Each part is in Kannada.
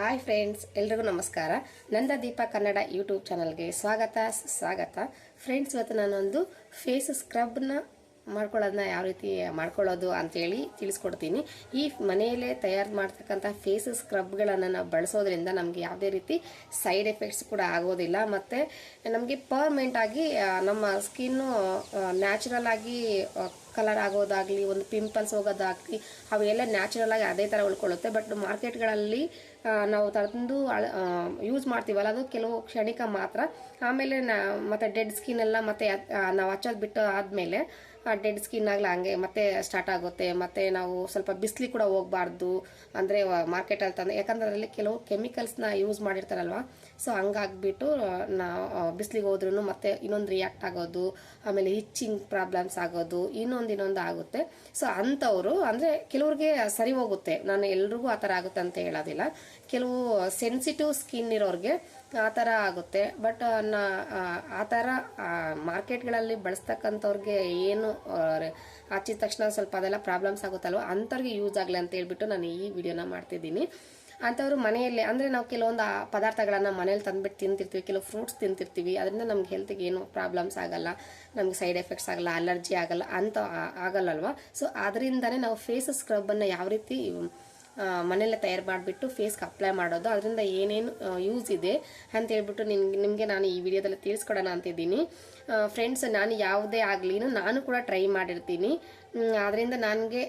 ಹಾಯ್ ಫ್ರೆಂಡ್ಸ್, ಎಲ್ರಿಗೂ ನಮಸ್ಕಾರ. ನಂದ ದೀಪ ಕನ್ನಡ ಯೂಟ್ಯೂಬ್ ಚಾನಲ್ಗೆ ಸ್ವಾಗತ ಸ್ವಾಗತ ಫ್ರೆಂಡ್ಸ್, ಇವತ್ತು ನಾನೊಂದು ಫೇಸ್ ಸ್ಕ್ರಬ್ನ ಮಾಡ್ಕೊಳ್ಳೋದನ್ನ ಯಾವ ರೀತಿ ಮಾಡ್ಕೊಳ್ಳೋದು ಅಂತೇಳಿ ತಿಳಿಸ್ಕೊಡ್ತೀನಿ. ಈ ಮನೆಯಲ್ಲೇ ತಯಾರು ಮಾಡ್ತಕ್ಕಂಥ ಫೇಸ್ ಸ್ಕ್ರಬ್ಗಳನ್ನು ನಾವು ಬಳಸೋದ್ರಿಂದ ನಮಗೆ ಯಾವುದೇ ರೀತಿ ಸೈಡ್ ಎಫೆಕ್ಟ್ಸ್ ಕೂಡ ಆಗೋದಿಲ್ಲ. ಮತ್ತು ನಮಗೆ ಪರ್ಮನೆಂಟಾಗಿ ನಮ್ಮ ಸ್ಕಿನ್ನು ನ್ಯಾಚುರಲ್ ಆಗಿ ಕಲರ್ ಆಗೋದಾಗಲಿ, ಒಂದು ಪಿಂಪಲ್ಸ್ ಹೋಗೋದಾಗಲಿ, ಅವೆಲ್ಲ ನ್ಯಾಚುರಲ್ ಆಗಿ ಅದೇ ಥರ ಉಳ್ಕೊಳ್ಳುತ್ತೆ. ಬಟ್ ಮಾರ್ಕೆಟ್ಗಳಲ್ಲಿ ನಾವು ತಂದು ಯೂಸ್ ಮಾಡ್ತೀವಲ್ಲ, ಅದು ಕೆಲವು ಕ್ಷಣಿಕ ಮಾತ್ರ. ಆಮೇಲೆ ನಾ, ಮತ್ತೆ ಡೆಡ್ ಸ್ಕಿನ್ ಎಲ್ಲ ಮತ್ತೆ ನಾವು ಹಚ್ಚೋದು ಬಿಟ್ಟು ಆದಮೇಲೆ ಡೆಡ್ ಸ್ಕಿನ್ ಆಗಲಿ ಹಂಗೆ ಮತ್ತೆ ಸ್ಟಾರ್ಟ್ ಆಗುತ್ತೆ, ಮತ್ತೆ ನಾವು ಸ್ವಲ್ಪ ಬಿಸಿಲಿ ಕೂಡ ಹೋಗಬಾರ್ದು. ಅಂದರೆ ಮಾರ್ಕೆಟಲ್ಲಿ ತಂದು ಯಾಕಂದ್ರೆ ಅದರಲ್ಲಿ ಕೆಲವು ಕೆಮಿಕಲ್ಸ್ನ ಯೂಸ್ ಮಾಡಿರ್ತಾರಲ್ವ? ಸೊ ಹಂಗಾಗ್ಬಿಟ್ಟು ನಾವು ಬಿಸಿಲಿಗೆ ಹೋದ್ರೂ ಮತ್ತೆ ಇನ್ನೊಂದು ರಿಯಾಕ್ಟ್ ಆಗೋದು, ಆಮೇಲೆ ಹಿಚ್ಚಿಂಗ್ ಪ್ರಾಬ್ಲಮ್ಸ್ ಆಗೋದು, ಇನ್ನೊಂದು ಇನ್ನೊಂದು ಆಗುತ್ತೆ. ಸೊ ಅಂಥವರು, ಅಂದರೆ ಕೆಲವ್ರಿಗೆ ಸರಿ ಹೋಗುತ್ತೆ. ನಾನು ಎಲ್ರಿಗೂ ಆ ಥರ ಆಗುತ್ತೆ ಅಂತ ಹೇಳೋದಿಲ್ಲ. ಕೆಲವು ಸೆನ್ಸಿಟಿವ್ ಸ್ಕಿನ್ ಇರೋರಿಗೆ ಆ ಥರ ಆಗುತ್ತೆ. ಬಟ್ನ, ಆ ಥರ ಮಾರ್ಕೆಟ್ಗಳಲ್ಲಿ ಬಳಸ್ತಕ್ಕಂಥವ್ರಿಗೆ ಏನು ಹಚ್ಚಿದ ತಕ್ಷಣ ಸ್ವಲ್ಪ ಅದೆಲ್ಲ ಪ್ರಾಬ್ಲಮ್ಸ್ ಆಗುತ್ತಲ್ವ? ಅಂಥವ್ರಿಗೆ ಯೂಸ್ ಆಗಲಿ ಅಂತ ಹೇಳ್ಬಿಟ್ಟು ನಾನು ಈ ವಿಡಿಯೋನ ಮಾಡ್ತಿದ್ದೀನಿ. ಅಂಥವ್ರು ಮನೆಯಲ್ಲೇ, ಅಂದರೆ ನಾವು ಕೆಲವೊಂದು ಪದಾರ್ಥಗಳನ್ನು ಮನೇಲಿ ತಂದುಬಿಟ್ಟು ತಿಂತಿರ್ತೀವಿ, ಕೆಲವು ಫ್ರೂಟ್ಸ್ ತಿಂತಿರ್ತೀವಿ, ಅದರಿಂದ ನಮ್ಗೆ ಹೆಲ್ತಿಗೆ ಏನು ಪ್ರಾಬ್ಲಮ್ಸ್ ಆಗಲ್ಲ, ನಮ್ಗೆ ಸೈಡ್ ಎಫೆಕ್ಟ್ಸ್ ಆಗಲ್ಲ ಅಲರ್ಜಿ ಆಗಲ್ಲ, ಅಂತ ಆಗಲ್ಲಲ್ವ? ಸೊ ಅದರಿಂದನೇ ನಾವು ಫೇಸ್ ಸ್ಕ್ರಬ್ಬನ್ನು ಯಾವ ರೀತಿ ಮನೆಯಲ್ಲೇ ತಯಾರು ಮಾಡಿಬಿಟ್ಟು ಫೇಸ್ಗೆ ಅಪ್ಲೈ ಮಾಡೋದು. ಅದರಿಂದ ಏನೇನು ಯೂಸ್ ಇದೆ ಅಂತ ಹೇಳ್ಬಿಟ್ಟು ನಿಮ್ಗೆ ನಿಮಗೆ ನಾನು ಈ ವಿಡಿಯೋದಲ್ಲಿ ತಿಳಿಸ್ಕೊಡೋಣ ಅಂತಿದ್ದೀನಿ ಫ್ರೆಂಡ್ಸ್ ನಾನು ಯಾವುದೇ ಆಗಲಿ ನಾನು ಕೂಡ ಟ್ರೈ ಮಾಡಿರ್ತೀನಿ. ಆದ್ದರಿಂದ ನನಗೆ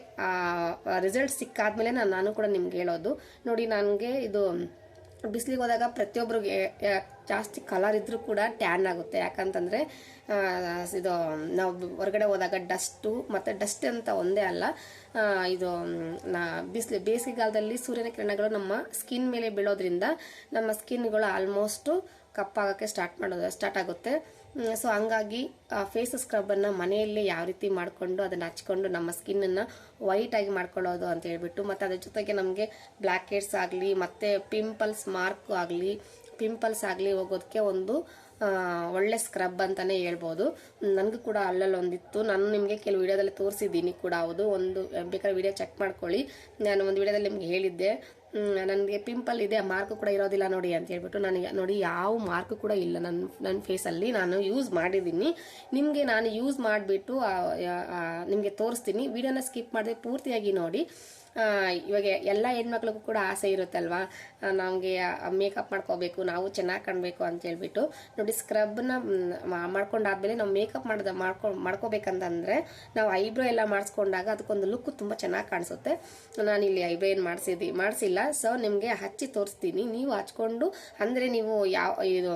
ರಿಸಲ್ಟ್ ಸಿಕ್ಕಾದ್ಮೇಲೆ ನಾನು ನಾನು ಕೂಡ ನಿಮ್ಗೆ ಹೇಳೋದು. ನೋಡಿ, ನನಗೆ ಇದು ಬಿಸಿಲಿಗೆ ಹೋದಾಗ ಪ್ರತಿಯೊಬ್ಬರಿಗೆ ಜಾಸ್ತಿ ಕಲರ್ ಇದ್ದರೂ ಕೂಡ ಟ್ಯಾನ್ ಆಗುತ್ತೆ. ಯಾಕಂತಂದರೆ ಇದು, ನಾವು ಹೊರಗಡೆ ಹೋದಾಗ ಡಸ್ಟು ಮತ್ತು ಡಸ್ಟ್ ಅಂತ ಒಂದೇ ಅಲ್ಲ ಇದು ನಾ, ಬಿಸಿಲು, ಬೇಸಿಗೆಗಾಲದಲ್ಲಿ ಸೂರ್ಯನ ಕಿರಣಗಳು ನಮ್ಮ ಸ್ಕಿನ್ ಮೇಲೆ ಬೀಳೋದ್ರಿಂದ ನಮ್ಮ ಸ್ಕಿನ್ಗಳು ಆಲ್ಮೋಸ್ಟು ಕಪ್ಪಾಗೋಕ್ಕೆ ಸ್ಟಾರ್ಟ್ ಮಾಡೋದು ಸ್ಟಾರ್ಟ್ ಆಗುತ್ತೆ. ಸೊ ಹಂಗಾಗಿ ಫೇಸ್ ಸ್ಕ್ರಬನ್ನು ಮನೆಯಲ್ಲೇ ಯಾವ ರೀತಿ ಮಾಡಿಕೊಂಡು ಅದನ್ನು ಹಚ್ಕೊಂಡು ನಮ್ಮ ಸ್ಕಿನ್ನನ್ನು ವೈಟಾಗಿ ಮಾಡ್ಕೊಳ್ಳೋದು ಅಂತ ಹೇಳ್ಬಿಟ್ಟು, ಮತ್ತು ಅದ್ರ ಜೊತೆಗೆ ನಮಗೆ ಬ್ಲ್ಯಾಕ್ ಹೆಡ್ಸ್ ಆಗಲಿ, ಮತ್ತು ಪಿಂಪಲ್ಸ್ ಮಾರ್ಕ್ ಆಗಲಿ ಪಿಂಪಲ್ಸ್ ಆಗಲಿ ಹೋಗೋದಕ್ಕೆ ಒಂದು ಒಳ್ಳೆ ಸ್ಕ್ರಬ್ ಅಂತಲೇ ಹೇಳ್ಬೋದು. ನನಗೂ ಕೂಡ ಅಲ್ಲಲ್ಲಿ ಒಂದಿತ್ತು. ನಾನು ನಿಮಗೆ ಕೆಲವು ವಿಡಿಯೋದಲ್ಲಿ ತೋರಿಸಿದ್ದೀನಿ ಕೂಡ ಹೌದು. ಒಂದು, ಬೇಕಾದ್ರೆ ವಿಡಿಯೋ ಚೆಕ್ ಮಾಡ್ಕೊಳ್ಳಿ. ನಾನು ಒಂದು ವಿಡಿಯೋದಲ್ಲಿ ನಿಮ್ಗೆ ಹೇಳಿದ್ದೆ. ನನಗೆ ಪಿಂಪಲ್ ಇದೆ ಮಾರ್ಕ್ ಕೂಡ ಇರೋದಿಲ್ಲ ನೋಡಿ ಅಂತ ಹೇಳ್ಬಿಟ್ಟು ನನಗೆ ನೋಡಿ ಯಾವ ಮಾರ್ಕ್ ಕೂಡ ಇಲ್ಲ ನನ್ನ ನನ್ನ ಫೇಸಲ್ಲಿ ನಾನು ಯೂಸ್ ಮಾಡಿದ್ದೀನಿ. ನಿಮಗೆ ನಾನು ಯೂಸ್ ಮಾಡಿಬಿಟ್ಟು ನಿಮಗೆ ತೋರಿಸ್ತೀನಿ. ವಿಡಿಯೋನ ಸ್ಕಿಪ್ ಮಾಡಿದೆ ಪೂರ್ತಿಯಾಗಿ ನೋಡಿ. ಇವಾಗ ಎಲ್ಲ ಹೆಣ್ಮಕ್ಳಿಗೂ ಕೂಡ ಆಸೆ ಇರುತ್ತಲ್ವಾ? ನಮಗೆ ಮೇಕಪ್ ಮಾಡ್ಕೋಬೇಕು, ನಾವು ಚೆನ್ನಾಗಿ ಕಾಣಬೇಕು ಅಂತ ಹೇಳ್ಬಿಟ್ಟು. ನೋಡಿ ಸ್ಕ್ರಬ್ನ ಮಾಡ್ಕೊಂಡಾದ್ಮೇಲೆ ನಾವು ಮೇಕಪ್ ಮಾಡ್ದ, ಮಾಡ್ಕೊ, ಮಾಡ್ಕೋಬೇಕಂತಂದರೆ ನಾವು ಐಬ್ರೋ ಎಲ್ಲ ಮಾಡಿಸ್ಕೊಂಡಾಗ ಅದಕ್ಕೊಂದು ಲುಕ್ ತುಂಬ ಚೆನ್ನಾಗಿ ಕಾಣಿಸುತ್ತೆ. ನಾನು ಇಲ್ಲಿ ಐಬ್ರೋ ಏನು ಮಾಡಿಸಿದ್ದಿ ಮಾಡಿಸಿಲ್ಲ. ಸೊ ನಿಮಗೆ ಹಚ್ಚಿ ತೋರಿಸ್ತೀನಿ. ನೀವು ಹಚ್ಕೊಂಡು, ಅಂದರೆ ನೀವು ಯಾವ, ಇದು,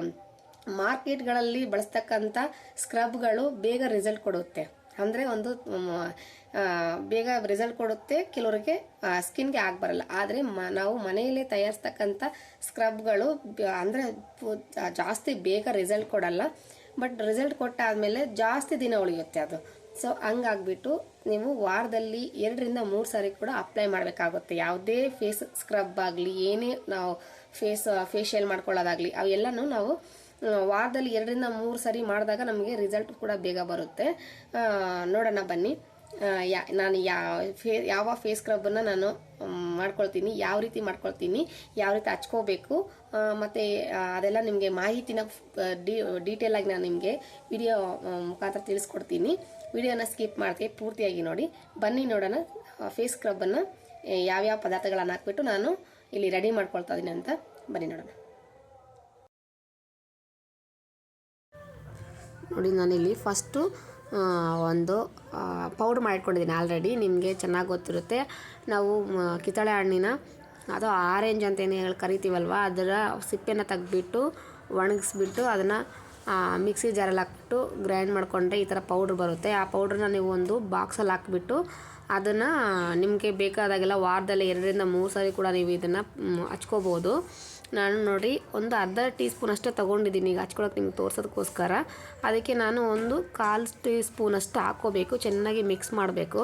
ಮಾರ್ಕೆಟ್ಗಳಲ್ಲಿ ಬಳಸ್ತಕ್ಕಂಥ ಸ್ಕ್ರಬ್ಗಳು ಬೇಗ ರಿಸಲ್ಟ್ ಕೊಡುತ್ತೆ. ಅಂದರೆ ಒಂದು ಬೇಗ ರಿಸಲ್ಟ್ ಕೊಡುತ್ತೆ, ಕೆಲವರಿಗೆ ಸ್ಕಿನ್ಗೆ ಆಗಿ ಬರಲ್ಲ. ಆದರೆ ಮ, ನಾವು ಮನೆಯಲ್ಲೇ ತಯಾರಿಸ್ತಕ್ಕಂಥ ಸ್ಕ್ರಬ್ಗಳು ಅಂದರೆ ಜಾಸ್ತಿ ಬೇಗ ರಿಸಲ್ಟ್ ಕೊಡಲ್ಲ. ಬಟ್ ರಿಸಲ್ಟ್ ಕೊಟ್ಟಾದಮೇಲೆ ಜಾಸ್ತಿ ದಿನ ಉಳಿಯುತ್ತೆ ಅದು. ಸೊ ಹಂಗಾಗ್ಬಿಟ್ಟು ನೀವು ವಾರದಲ್ಲಿ ಎರಡರಿಂದ ಮೂರು ಸಾರಿ ಕೂಡ ಅಪ್ಲೈ ಮಾಡಬೇಕಾಗುತ್ತೆ. ಯಾವುದೇ ಫೇಸ್ ಸ್ಕ್ರಬ್ ಆಗಲಿ, ಏನೇ ನಾವು ಫೇಸ್ ಫೇಶಿಯಲ್ ಮಾಡ್ಕೊಳ್ಳೋದಾಗಲಿ, ಅವೆಲ್ಲನೂ ನಾವು ವಾರದಲ್ಲಿ ಎರಡರಿಂದ ಮೂರು ಸಾರಿ ಮಾಡಿದಾಗ ನಮಗೆ ರಿಸಲ್ಟ್ ಕೂಡ ಬೇಗ ಬರುತ್ತೆ. ನೋಡೋಣ ಬನ್ನಿ. ಯಾ, ನಾನು ಯಾವ ಫೇ, ಯಾವ ಫೇಸ್ ಸ್ಕ್ರಬ್ಬನ್ನು ನಾನು ಮಾಡ್ಕೊಳ್ತೀನಿ, ಯಾವ ರೀತಿ ಮಾಡ್ಕೊಳ್ತೀನಿ, ಯಾವ ರೀತಿ ಹಚ್ಕೋಬೇಕು ಮತ್ತು ಅದೆಲ್ಲ ನಿಮಗೆ ಮಾಹಿತಿನ ಡಿ ಡೀಟೇಲ್ ಆಗಿ ನಾನು ನಿಮಗೆ ವಿಡಿಯೋ ಮುಖಾಂತರ ತಿಳಿಸ್ಕೊಡ್ತೀನಿ. ವಿಡಿಯೋನ ಸ್ಕಿಪ್ ಮಾಡ್ತೀವಿ ಪೂರ್ತಿಯಾಗಿ ನೋಡಿ. ಬನ್ನಿ ನೋಡೋಣ ಫೇಸ್ ಸ್ಕ್ರಬ್ಬನ್ನು ಯಾವ್ಯಾವ ಪದಾರ್ಥಗಳನ್ನು ಹಾಕ್ಬಿಟ್ಟು ನಾನು ಇಲ್ಲಿ ರೆಡಿ ಮಾಡ್ಕೊಳ್ತಾ ಇದ್ದೀನಿ ಅಂತ ಬನ್ನಿ ನೋಡೋಣ. ನೋಡಿ, ನಾನಿಲ್ಲಿ ಫಸ್ಟು ಒಂದು ಪೌಡ್ರ್ ಮಾಡಿಟ್ಕೊಂಡಿದ್ದೀನಿ ಆಲ್ರೆಡಿ ನಿಮಗೆ ಚೆನ್ನಾಗಿ ಗೊತ್ತಿರುತ್ತೆ. ನಾವು ಕಿತ್ತಳೆ ಹಣ್ಣಿನ, ಅದು ಆರೆಂಜ್ ಅಂತ ಏನು ಹೇಳಿ ಕರಿತೀವಲ್ವ? ಅದರ ಸಿಪ್ಪೆನ ತೆಗ್ದುಬಿಟ್ಟು ಒಣಗಿಸ್ಬಿಟ್ಟು ಅದನ್ನು ಮಿಕ್ಸಿ ಜಾರಲ್ಲಿ ಹಾಕ್ಬಿಟ್ಟು ಗ್ರೈಂಡ್ ಮಾಡಿಕೊಂಡ್ರೆ ಈ ಥರ ಪೌಡ್ರ್ ಬರುತ್ತೆ. ಆ ಪೌಡ್ರನ್ನ ನೀವು ಒಂದು ಬಾಕ್ಸಲ್ಲಿ ಹಾಕ್ಬಿಟ್ಟು ಅದನ್ನು ನಿಮಗೆ ಬೇಕಾದಾಗೆಲ್ಲ ವಾರದಲ್ಲಿ ಎರಡರಿಂದ ಮೂರು ಸಾರಿ ಕೂಡ ನೀವು ಇದನ್ನು ಹಚ್ಕೋಬೋದು. ನಾನು ನೋಡಿ ಒಂದು ಅರ್ಧ ಟೀ ಸ್ಪೂನ್ ಅಷ್ಟೇ ತೊಗೊಂಡಿದ್ದೀನಿ. ಈಗ ಹಚ್ಕೊಳಕ್ಕೆ ನಿಮ್ಗೆ ತೋರ್ಸೋದಕ್ಕೋಸ್ಕರ. ಅದಕ್ಕೆ ನಾನು ಒಂದು ಕಾಲು ಟೀ ಸ್ಪೂನ್ ಅಷ್ಟು ಹಾಕೋಬೇಕು ಚೆನ್ನಾಗಿ ಮಿಕ್ಸ್ ಮಾಡಬೇಕು.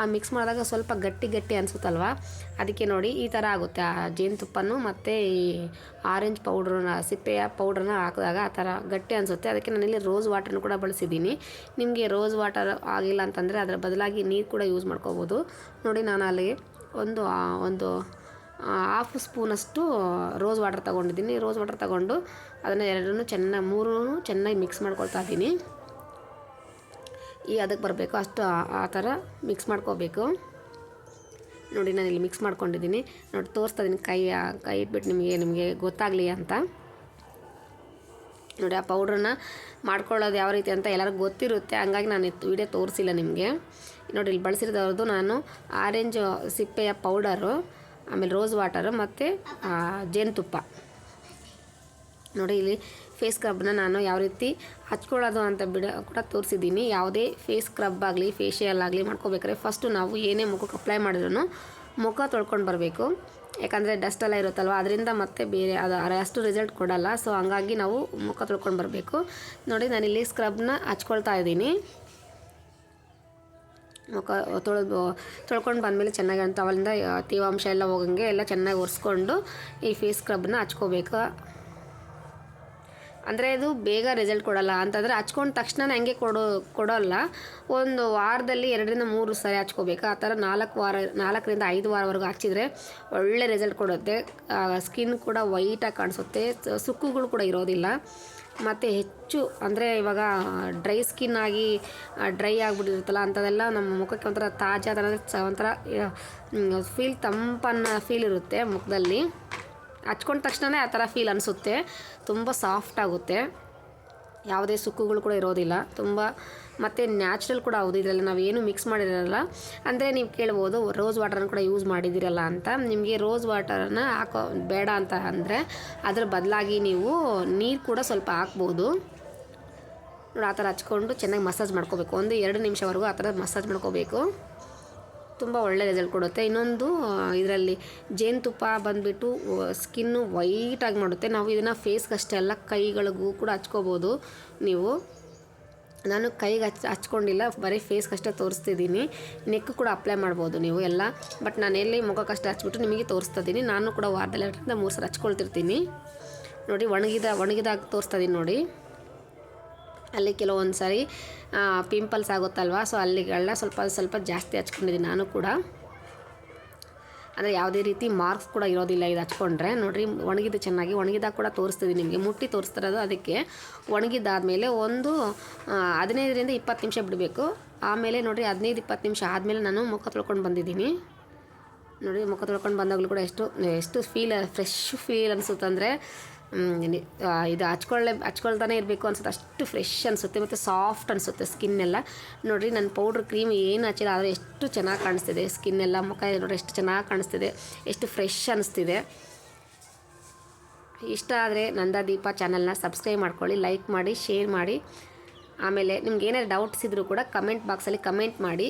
ಆ ಮಿಕ್ಸ್ ಮಾಡಿದಾಗ ಸ್ವಲ್ಪ ಗಟ್ಟಿ ಗಟ್ಟಿ ಅನಿಸುತ್ತಲ್ವ? ಅದಕ್ಕೆ ನೋಡಿ ಈ ಥರ ಆಗುತ್ತೆ. ಆ ಜೇನುತುಪ್ಪನೂ ಮತ್ತು ಈ ಆರೆಂಜ್ ಪೌಡ್ರನ್ನ, ಸಿಪ್ಪೆಯ ಪೌಡ್ರನ್ನ ಹಾಕಿದಾಗ ಆ ಥರ ಗಟ್ಟಿ ಅನಿಸುತ್ತೆ. ಅದಕ್ಕೆ ನಾನಿಲ್ಲಿ ರೋಸ್ ವಾಟರ್ನ ಕೂಡ ಬಳಸಿದ್ದೀನಿ. ನಿಮಗೆ ರೋಸ್ ವಾಟರ್ ಆಗಿಲ್ಲ ಅಂತಂದರೆ ಅದರ ಬದಲಾಗಿ ನೀರು ಕೂಡ ಯೂಸ್ ಮಾಡ್ಕೋಬೋದು. ನೋಡಿ ನಾನು ಅಲ್ಲಿ ಒಂದು ಒಂದು ಹಾಫ್ ಸ್ಪೂನಷ್ಟು ರೋಸ್ ವಾಟರ್ ತೊಗೊಂಡಿದ್ದೀನಿ. ರೋಸ್ ವಾಟರ್ ತೊಗೊಂಡು ಅದನ್ನು ಎರಡನ್ನೂ ಚೆನ್ನಾಗಿ ಮೂರೂ ಚೆನ್ನಾಗಿ ಮಿಕ್ಸ್ ಮಾಡ್ಕೊಳ್ತಾ ಇದ್ದೀನಿ. ಈ ಅದಕ್ಕೆ ಬರಬೇಕು, ಅಷ್ಟು ಆ- ಆ ಥರ ಮಿಕ್ಸ್ ಮಾಡ್ಕೋಬೇಕು. ನೋಡಿ ನಾನು ಇಲ್ಲಿ ಮಿಕ್ಸ್ ಮಾಡ್ಕೊಂಡಿದ್ದೀನಿ. ನೋಡಿ ತೋರಿಸ್ತಾ ಇದ್ದೀನಿ ಕೈ ಕೈ ಇಟ್ಬಿಟ್ಟು ನಿಮಗೆ ನಿಮಗೆ ಗೊತ್ತಾಗಲಿ ಅಂತ. ನೋಡಿ ಆ ಪೌಡ್ರನ್ನ ಮಾಡ್ಕೊಳ್ಳೋದು ಯಾವ ರೀತಿ ಅಂತ ಎಲ್ಲರಿಗೂ ಗೊತ್ತಿರುತ್ತೆ. ಹಂಗಾಗಿ ನಾನು ವಿಡಿಯೋ ತೋರಿಸಿಲ್ಲ ನಿಮಗೆ. ನೋಡಿ ಇಲ್ಲಿ ಬಳಸಿರೋದವ್ರದ್ದು ನಾನು ಆರೆಂಜ್ ಸಿಪ್ಪೆಯ ಪೌಡರು ಆಮೇಲೆ ರೋಸ್ ವಾಟರ್ ಮತ್ತು ಜೇನುತುಪ್ಪ. ನೋಡಿ ಇಲ್ಲಿ ಫೇಸ್ ಸ್ಕ್ರಬ್ನ ನಾನು ಯಾವ ರೀತಿ ಹಚ್ಕೊಳ್ಳೋದು ಅಂತ ಬಿಡ, ಕೂಡ ತೋರಿಸಿದ್ದೀನಿ. ಯಾವುದೇ ಫೇಸ್ ಸ್ಕ್ರಬ್ ಆಗಲಿ ಫೇಶಿಯಲ್ ಆಗಲಿ ಮಾಡ್ಕೋಬೇಕಾದ್ರೆ ಫಸ್ಟು ನಾವು ಏನೇ ಮುಖಕ್ಕೆ ಅಪ್ಲೈ ಮಾಡಿದ್ರು ಮುಖ ತೊಳ್ಕೊಂಡು ಬರಬೇಕು. ಯಾಕಂದರೆ ಡಸ್ಟ್ ಎಲ್ಲ ಇರುತ್ತಲ್ವ, ಅದರಿಂದ ಮತ್ತೆ ಬೇರೆ ಅದು ಅಷ್ಟು ರಿಸಲ್ಟ್ ಕೊಡಲ್ಲ. ಸೊ ಹಂಗಾಗಿ ನಾವು ಮುಖ ತೊಳ್ಕೊಂಡು ಬರಬೇಕು. ನೋಡಿ ನಾನಿಲ್ಲಿ ಸ್ಕ್ರಬ್ನ ಹಚ್ಕೊಳ್ತಾ ಇದ್ದೀನಿ. ತೊಳೆದು, ತೊಳ್ಕೊಂಡು ಬಂದಮೇಲೆ ಚೆನ್ನಾಗಿ ಅಂತ ಅವಲಿಂದ ತೇವಾಂಶ ಎಲ್ಲ ಹೋಗಂಗೆ ಎಲ್ಲ ಚೆನ್ನಾಗಿ ಒರೆಸ್ಕೊಂಡು ಈ ಫೇಸ್ ಸ್ಕ್ರಬ್ನ ಹಚ್ಕೋಬೇಕು. ಅಂದರೆ ಇದು ಬೇಗ ರಿಸಲ್ಟ್ ಕೊಡಲ್ಲ. ಅಂತಂದರೆ ಹಚ್ಕೊಂಡ ತಕ್ಷಣ ಹಂಗೆ ಕೊಡೋ, ಕೊಡೋಲ್ಲ. ಒಂದು ವಾರದಲ್ಲಿ ಎರಡರಿಂದ ಮೂರು ಸರಿ ಹಚ್ಕೋಬೇಕು. ಆ ಥರ ನಾಲ್ಕು ವಾರ, ನಾಲ್ಕರಿಂದ ಐದು ವಾರವರೆಗೂ ಹಚ್ಚಿದ್ರೆ ಒಳ್ಳೆ ರಿಸಲ್ಟ್ ಕೊಡುತ್ತೆ. ಸ್ಕಿನ್ ಕೂಡ ವೈಟಾಗಿ ಕಾಣಿಸುತ್ತೆ. ಸುಕ್ಕುಗಳು ಕೂಡ ಇರೋದಿಲ್ಲ. ಮತ್ತು ಹೆಚ್ಚು ಅಂದರೆ ಇವಾಗ ಡ್ರೈ ಸ್ಕಿನ್ ಆಗಿ ಡ್ರೈ ಆಗಿಬಿಟ್ಟಿರುತ್ತಲ್ಲ ಅಂಥದ್ದೆಲ್ಲ ನಮ್ಮ ಮುಖಕ್ಕೆ ಒಂಥರ ತಾಜಾ ಥರ, ಒಂಥರ ಫೀಲ್ ತಂಪನ್ನ ಫೀಲ್ ಇರುತ್ತೆ ಮುಖದಲ್ಲಿ. ಹಚ್ಕೊಂಡ ತಕ್ಷಣವೇ ಆ ಥರ ಫೀಲ್ ಅನಿಸುತ್ತೆ. ತುಂಬ ಸಾಫ್ಟ್ ಆಗುತ್ತೆ. ಯಾವುದೇ ಸುಕ್ಕುಗಳು ಕೂಡ ಇರೋದಿಲ್ಲ. ತುಂಬ ಮತ್ತು ನ್ಯಾಚುರಲ್ ಕೂಡ ಹೌದು, ಇದರಲ್ಲಿ ನಾವು ಏನು ಮಿಕ್ಸ್ ಮಾಡಿರಲ್ಲ. ಅಂದರೆ ನೀವು ಕೇಳ್ಬೋದು ರೋಸ್ ವಾಟರನ್ನು ಕೂಡ ಯೂಸ್ ಮಾಡಿದ್ದೀರಲ್ಲ ಅಂತ. ನಿಮಗೆ ರೋಸ್ ವಾಟರನ್ನ ಹಾಕೋ, ಬೇಡ ಅಂತ ಅಂದರೆ ಅದ್ರ ಬದಲಾಗಿ ನೀವು ನೀರು ಕೂಡ ಸ್ವಲ್ಪ ಹಾಕ್ಬೋದು. ನೋಡಿ ಆ ಥರ ಹಚ್ಕೊಂಡು ಚೆನ್ನಾಗಿ ಮಸಾಜ್ ಮಾಡ್ಕೋಬೇಕು. ಒಂದು ಎರಡು ನಿಮಿಷವರೆಗೂ ಆ ಥರ ಮಸಾಜ್ ಮಾಡ್ಕೋಬೇಕು. ತುಂಬ ಒಳ್ಳೆ ರಿಸಲ್ಟ್ ಕೊಡುತ್ತೆ. ಇನ್ನೊಂದು, ಇದರಲ್ಲಿ ಜೇನುತುಪ್ಪ ಬಂದುಬಿಟ್ಟು ಸ್ಕಿನ್ನು ವೈಟಾಗಿ ಮಾಡುತ್ತೆ. ನಾವು ಇದನ್ನು ಫೇಸ್ಗಷ್ಟೇ ಅಲ್ಲ, ಕೈಗಳಿಗೂ ಕೂಡ ಹಚ್ಕೋಬೋದು ನೀವು. ನಾನು ಕೈಗೆ ಹಚ್, ಹಚ್ಕೊಂಡಿಲ್ಲ, ಬರೀ ಫೇಸ್ಗಷ್ಟೇ ತೋರಿಸ್ತಿದ್ದೀನಿ. ನೆಕ್ ಕೂಡ ಅಪ್ಲೈ ಮಾಡ್ಬೋದು ನೀವು ಎಲ್ಲ. ಬಟ್ ನಾನು ಎಲ್ಲಿ ಮುಖಕ್ಕಷ್ಟೇ ಹಚ್ಬಿಟ್ಟು ನಿಮಗೆ ತೋರಿಸ್ತಿದ್ದೀನಿ ನಾನು ಕೂಡ ವಾರದಲ್ಲಿ ಎರಡರಿಂದ ಮೂರು ಸಲ ಹಚ್ಕೊಳ್ತಿರ್ತೀನಿ. ನೋಡಿ, ಒಣಗಿದ, ಒಣಗಿದಾಗ ತೋರಿಸ್ತಾ ಇದ್ದೀನಿ ನೋಡಿ. ಅಲ್ಲಿ ಕೆಲವೊಂದು ಸಾರಿ ಪಿಂಪಲ್ಸ್ ಆಗುತ್ತಲ್ವ? ಸೊ ಅಲ್ಲಿಗೆಲ್ಲ ಸ್ವಲ್ಪ ಸ್ವಲ್ಪ ಜಾಸ್ತಿ ಹಚ್ಕೊಂಡಿದ್ದೀನಿ ನಾನು ಕೂಡ. ಅಂದರೆ ಯಾವುದೇ ರೀತಿ ಮಾರ್ಕ್ಸ್ ಕೂಡ ಇರೋದಿಲ್ಲ ಇದು ಹಚ್ಕೊಂಡ್ರೆ. ನೋಡಿರಿ ಒಣಗಿದ್ದು ಚೆನ್ನಾಗಿ ಒಣಗಿದಾಗ ಕೂಡ ತೋರಿಸ್ತಿದ್ದೀನಿ ನಿಮಗೆ. ಮುಟ್ಟಿ ತೋರಿಸ್ತಿರೋದು ಅದಕ್ಕೆ ಒಣಗಿದ್ದಾದಮೇಲೆ ಒಂದು ಹದಿನೈದರಿಂದ ಇಪ್ಪತ್ತು ನಿಮಿಷ ಬಿಡಬೇಕು. ಆಮೇಲೆ ನೋಡಿರಿ, ಹದಿನೈದು ಇಪ್ಪತ್ತು ನಿಮಿಷ ಆದಮೇಲೆ ನಾನು ಮುಖ ತೊಳ್ಕೊಂಡು ಬಂದಿದ್ದೀನಿ. ನೋಡಿ ಮುಖ ತೊಳ್ಕೊಂಡು ಬಂದಾಗಲೂ ಕೂಡ ಎಷ್ಟು ಎಷ್ಟು ಫೀಲ್ ಫ್ರೆಶ್ ಫೀಲ್ ಅನಿಸುತ್ತೆ ಅಂದರೆ ಇದು ಹಚ್ಕೊಳ್ಳೆ ಹಚ್ಕೊಳ್ತಾನೆ ಇರಬೇಕು ಅನ್ಸುತ್ತೆ. ಅಷ್ಟು ಫ್ರೆಶ್ ಅನಿಸುತ್ತೆ ಮತ್ತು ಸಾಫ್ಟ್ ಅನಿಸುತ್ತೆ ಸ್ಕಿನ್ ಎಲ್ಲ. ನೋಡಿರಿ ನನ್ನ ಪೌಡ್ರ್ ಕ್ರೀಮ್ ಏನು ಹಚ್ಚಿಲ್ಲ, ಆದರೆ ಎಷ್ಟು ಚೆನ್ನಾಗಿ ಕಾಣಿಸ್ತಿದೆ ಸ್ಕಿನ್ ಎಲ್ಲ. ಮುಖ ನೋಡಿ ಎಷ್ಟು ಚೆನ್ನಾಗಿ ಕಾಣಿಸ್ತಿದೆ. ಎಷ್ಟು ಫ್ರೆಶ್ ಅನಿಸ್ತಿದೆ. ಇಷ್ಟ ಆದರೆ ನಂದಾದೀಪ ಚಾನಲ್ನ ಸಬ್ಸ್ಕ್ರೈಬ್ ಮಾಡ್ಕೊಳ್ಳಿ ಲೈಕ್ ಮಾಡಿ ಶೇರ್ ಮಾಡಿ. ಆಮೇಲೆ ನಿಮ್ಗೆ ಏನಾದ್ರು ಡೌಟ್ಸ್ ಇದ್ದರೂ ಕೂಡ ಕಮೆಂಟ್ ಬಾಕ್ಸಲ್ಲಿ ಕಮೆಂಟ್ ಮಾಡಿ.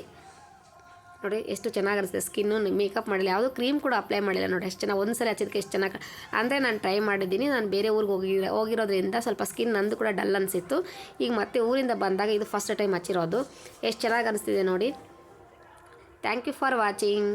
ನೋಡಿ, ಎಷ್ಟು ಚೆನ್ನಾಗಿ ಅನಿಸುತ್ತೆ ಸ್ಕಿನ್ನು ಮೇಕಪ್ ಮಾಡಿಲ್ಲ, ಯಾವುದೂ ಕ್ರೀಮ್ ಕೂಡ ಅಪ್ಲೈ ಮಾಡಿಲ್ಲ ನೋಡಿ ಎಷ್ಟು ಚೆನ್ನಾಗಿ ಒಂದು ಸಲ ಹಚ್ಚಿದಕ್ಕೆ ಎಷ್ಟು ಚೆನ್ನಾಗಿ ಅಂದರೆ ನಾನು ಟ್ರೈ ಮಾಡಿದ್ದೀನಿ, ನಾನು ಬೇರೆ ಊರಿಗೆ ಹೋಗಿ, ಹೋಗಿರೋದ್ರಿಂದ ಸ್ವಲ್ಪ ಸ್ಕಿನ್ ನಂದು ಕೂಡ ಡಲ್ ಅನಿಸಿತ್ತು. ಈಗ ಮತ್ತೆ ಊರಿಂದ ಬಂದಾಗ ಇದು ಫಸ್ಟ್ ಟೈಮ್ ಹಚ್ಚಿರೋದು. ಎಷ್ಟು ಚೆನ್ನಾಗಿ ಅನಿಸ್ತಿದೆ ನೋಡಿ. Thank you for watching.